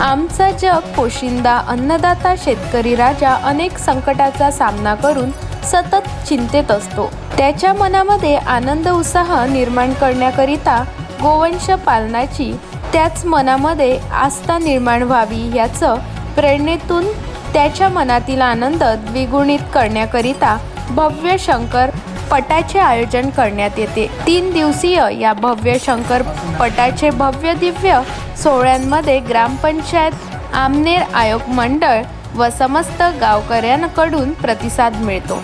आमचा जग पोशिंदा अन्नदाता शेतकरी राजा अनेक संकटाचा सामना करून सतत चिंतेत असतो. त्याच्या मनामध्ये आनंद उत्साह निर्माण करण्याकरिता गोवंश पालनाची त्याच मनामध्ये आस्था निर्माण व्हावी याचं प्रेरणेतून त्याच्या मनातील आनंद द्विगुणित करण्याकरिता भव्य शंकर पटाचे आयोजन करण्यात येते. तीन दिवसीय या भव्य शंकर पटाचे भव्य दिव्य सोहळ्यांमध्ये ग्रामपंचायत आमनेर आयोग मंडळ व समस्त गावकऱ्यांकडून प्रतिसाद मिळतो.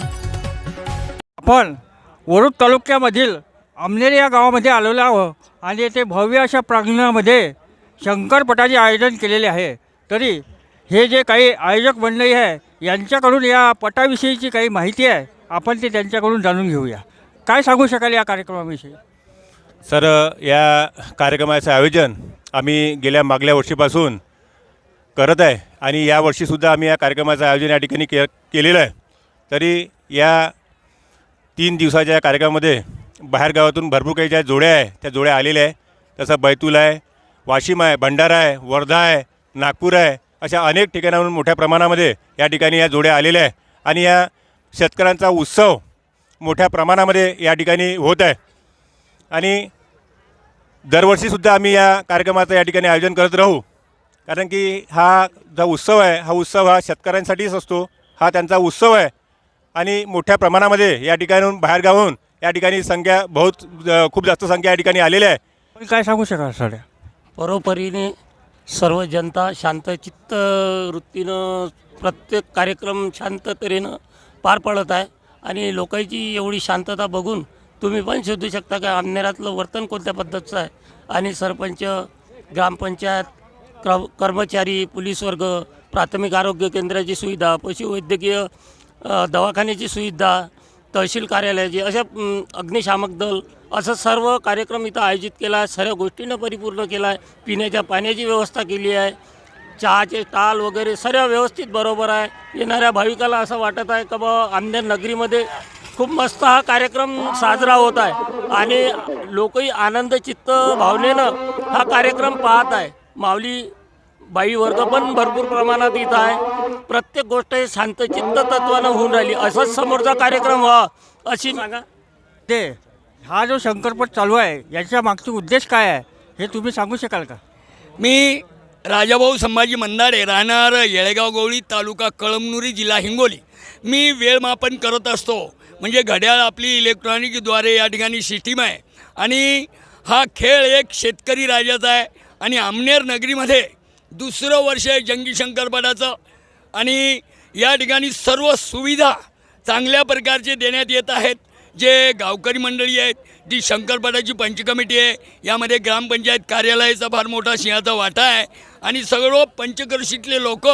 आपण वरुड तालुक्यामधील आमनेर या गावामध्ये आलेलो आहोत आणि येथे भव्य अशा प्रांगणामध्ये शंकरपटाचे आयोजन केलेले आहे. तरी हे जे काही आयोजक मंडळी आहे यांच्याकडून या पटाविषयीची काही माहिती आहे? आपण ते त्यांच्याकडून जाणून घेऊया. काय सांगू शकाल या कार्यक्रमाविषयी? सर या कार्यक्रमाचं आयोजन आम्ही गेल्या मागल्या वर्षीपासून करत आहे आणि या वर्षीसुद्धा आम्ही या कार्यक्रमाचं आयोजन या ठिकाणी के केलेलं आहे. तरी या तीन दिवसाच्या या कार्यक्रमामध्ये बाहेरगावातून भरपूर काही ज्या जोड्या आहे त्या जोड्या आलेल्या आहे. तसं बैतूल आहे वाशिम आहे भंडारा आहे वर्धा आहे नागपूर आहे अशा अनेक ठिकाणाहून मोठ्या प्रमाणामध्ये या ठिकाणी या जोड्या आलेल्या आहे. आणि या शेतकऱ्यांचा उत्सव मोठ्या प्रमाणामध्ये या ठिकाणी होत आहे. आणि दरवर्षीसुद्धा आम्ही या कार्यक्रमाचं या ठिकाणी आयोजन करत राहू. कारण की हा जो उत्सव आहे हा उत्सव हा शेतकऱ्यांसाठीच असतो. हा त्यांचा उत्सव आहे. आणि मोठ्या प्रमाणामध्ये या ठिकाणून बाहेरगावून या ठिकाणी संख्या बहुत खूप जास्त संख्या या ठिकाणी आलेल्या आहे. काय सांगू शकाल सध्या परोपरीने सर्व जनता शांतचित्त वृत्तीनं प्रत्येक कार्यक्रम शांत तऱ्हेनं पार पडत आहे. आणि लोकांची एवढी शांतता बघून तुम्ही पण शोधू शकता का आमनेरातलं वर्तन कोणत्या पद्धतीचं आहे. आणि सरपंच ग्रामपंचायत क्र कर्मचारी पोलीस वर्ग प्राथमिक आरोग्य केंद्राची सुविधा पशुवैद्यकीय दवाखान्याची सुविधा तहसील कार्यालयाची अशा अग्निशामक दल असं सर्व कार्यक्रम इथं आयोजित केला आहे. सर्व गोष्टींना परिपूर्ण केला आहे. पिण्याच्या पाण्याची व्यवस्था केली आहे. चहाचे टाल वगैरे सर्व व्यवस्थित बरोबर आहे. येणाऱ्या भाविकाला असं वाटत आहे का बा आमनेर नगरीमध्ये खूप मस्त हा कार्यक्रम साजरा होत आहे. आणि लोकही आनंदचित्त भावनेनं हा कार्यक्रम पाहत आहे. माऊली बाई वर्ग पण भरपूर प्रमाणात इथं आहे. प्रत्येक गोष्ट ही शांतचित्त तत्वानं होऊन राहिली. असंच समोरचा कार्यक्रम व्हा अशी सांगा. ते हा जो शंकरपट चालू आहे याच्या मागचा उद्देश काय आहे हे तुम्ही सांगू शकाल का? मी राजाभाऊ संभाजी मंदाडे राहणार येळेगाव गवळी तालुका कळमनुरी जिल्हा हिंगोली. मी वेळ मापन करत असतो. म्हणजे घड्याळ आपली इलेक्ट्रॉनिकद्वारे या ठिकाणी सिस्टीम आहे. आणि हा खेळ एक शेतकरी राजाचा आहे. आणि आमनेर नगरीमध्ये दुसरं वर्ष आहे जंगी शंकरपटाचं आणि या ठिकाणी सर्व सुविधा चांगल्या प्रकारचे देण्यात येत आहेत. जे गावकरी मंडळी आहेत जी शंकरपटाची पंचकमिटी आहे यामध्ये ग्रामपंचायत कार्यालयाचा फार मोठा सिंहाचा वाटा आहे आणि सगळं पंचकर्षीतले लोक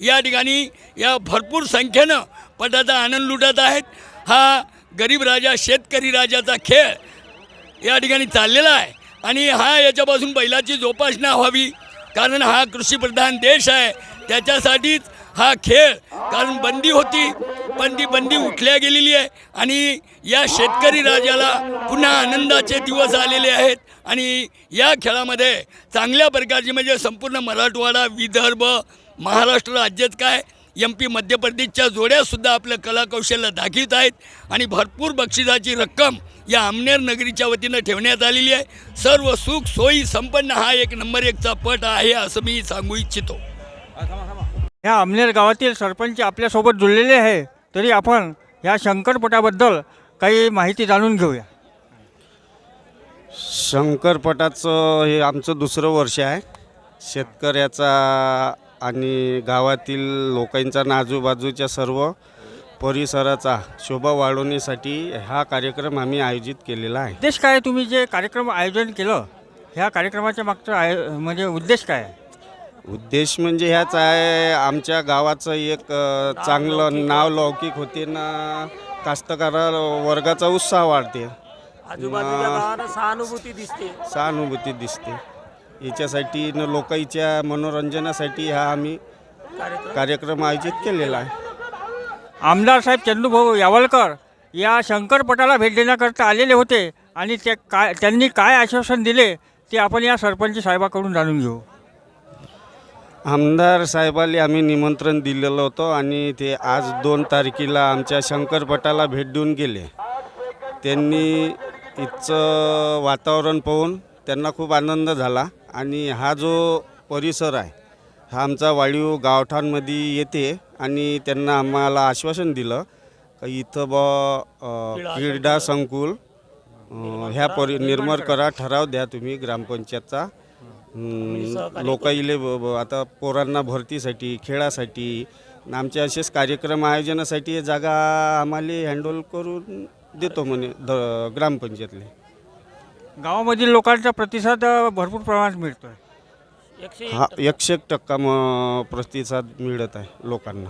या ठिकाणी या भरपूर संख्येनं पटाचा आनंद लुटत आहेत. हा गरीब राजा शेतकरी राजाचा खेळ या ठिकाणी चाललेला आहे आणि हा याच्यापासून बैलाची जोपासना व्हावी कारण हा कृषीप्रधान देश आहे. त्याच्यासाठीच हा खेळ कारण बंदी होती. पण ती बंदी उठल्या गेलेली आहे आणि या शेतकरी राजाला पुन्हा आनंदाचे दिवस आलेले आहेत. आणि या खेळामध्ये चांगल्या प्रकारची म्हणजे संपूर्ण मराठवाडा विदर्भ महाराष्ट्र राज्यात काय एम पी मध्य प्रदेशच्या जोड्यासुद्धा आपलं कलाकौशल्य दाखवित आहेत. आणि भरपूर बक्षिसाची रक्कम या आमनेर नगरीच्या वतीनं ठेवण्यात आलेली आहे. सर्व सुख सोयी संपन्न हा एक नंबर एकचा पट आहे असं मी सांगू इच्छितो. ह्या आमनेर गावातील सरपंच आपल्यासोबत जुळलेले आहे. तरी आपण ह्या शंकरपटाबद्दल काही माहिती जाणून घेऊया. शंकरपटाचं हे आमचं दुसरं वर्ष आहे. शेतकऱ्याचा आणि गावातील लोकांचा आणि आजूबाजूच्या सर्व परिसराचा शोभा वाढवण्यासाठी हा कार्यक्रम आम्ही आयोजित केलेला आहे. उद्देश काय? तुम्ही जे कार्यक्रम आयोजन केलं ह्या कार्यक्रमाच्या मागचं आय म्हणजे उद्देश काय आहे? उद्देश म्हणजे ह्याच आहे आमच्या गावाचं एक चांगलं नाव लौकिक होते ना कास्तकार वर्गाचा उत्साह वाढते. आजूबाजूच्या गावाला सहानुभूती दिसते. सहानुभूती दिसते. याच्यासाठी न लोकांच्या मनोरंजनासाठी हा आम्ही कार्यक्रम. आयोजित केलेला आहे. आमदार साहेब चंदूभाऊ यावलकर या शंकरपटाला भेट देण्याकरता आलेले होते आणि ते काय त्यांनी काय आश्वासन दिले ते आपण या सरपंच साहेबाकडून जाणून घेऊ. आमदार साहेबाला आम्ही निमंत्रण दिलेलं होतं आणि ते आज दोन तारखेला आमच्या शंकरपटाला भेट देऊन गेले. त्यांनी इथचं वातावरण पाहून त्यांना खूप आनंद झाला आणि हा जो परिसर आहे हा आमचा वाळीव गावठाणमध्ये येते आणि त्यांना आम्हाला आश्वासन दिलं की इथं ब क्रीडा संकुल ह्या परि निर्मळ करा ठराव द्या तुम्ही ग्रामपंचायतचा. ब- ब- आता पोरांना भरतीसाठी खेळासाठी आमचे असेच कार्यक्रम आयोजनासाठी जागा आम्हाला हँडल करून देतो म्हणे द ग्रामपंचायतले. गावामधील लोकांचा प्रतिसाद भरपूर प्रमाणात मिळतो आहे एकशे हा एकशे एक टक्का मग प्रतिसाद मिळत आहे लोकांना.